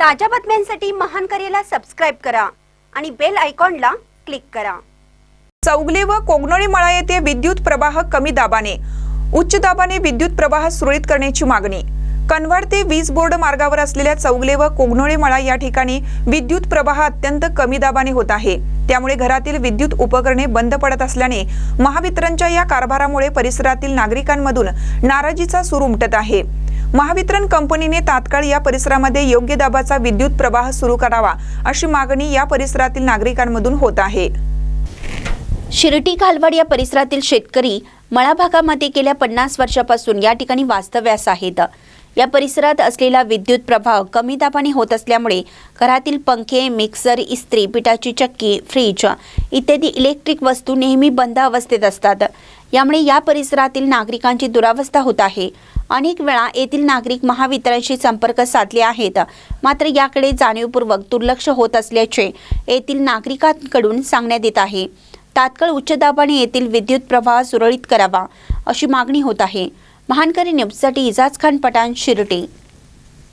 ताज्या बातम्यांसाठी महान करेला सबस्क्राईब करा आणि बेल आयकॉनला क्लिक करा. चौगले व कोगनोळी मळा येथे विद्युत प्रवाह कमी दाबाने उच्च दाबाने विद्युत प्रवाह सुरळीत करण्याची मागणी. कनवाड ते वीज बोर्ड मार्गावर असलेल्या चौगले व कोंगणोळी मळा या ठिकाणी विद्युत प्रवाह अत्यंत कमी दाबाने होत आहे. त्यामुळे घरातील विद्युत उपकरणे बंद पडत असल्याने महावितरणच्या या कारभारामुळे परिसरातील नागरिकांमधून नाराजीचा सूर उमटत आहे. महावितरण कंपनीने तात्काळ या परिसरामध्ये योग्य दाबाचा विद्युत प्रवाह सुरू करावा अशी मागणी या परिसरातील नागरिकांमधून होत आहे. शिर्टी खालवाड या परिसरातील शेतकरी मळा भागामध्ये गेल्या पन्नास वर्षापासून या ठिकाणी वास्तव्यास आहेत. या परिसरात असलेला विद्युत प्रभाव कमी दाबाने होत असल्यामुळे घरातील पंखे मिक्सर इस्त्री पिठाची चक्की फ्रीज इत्यादी इलेक्ट्रिक वस्तू नेहमी बंद अवस्थेत असतात. यामुळे या परिसरातील नागरिकांची दुरावस्था होत आहे. अनेक वेळा येथील नागरिक महावितरणशी संपर्क साधले आहेत. मात्र याकडे जाणीवपूर्वक दुर्लक्ष होत असल्याचे येथील नागरिकांकडून सांगण्यात येत आहे. तात्काळ उच्च दाबाने येथील विद्युत प्रवाह सुरळीत करावा अशी मागणी होत आहे. महानकरी न्यूजसाठी इजाज खान पठाण शिर्डी.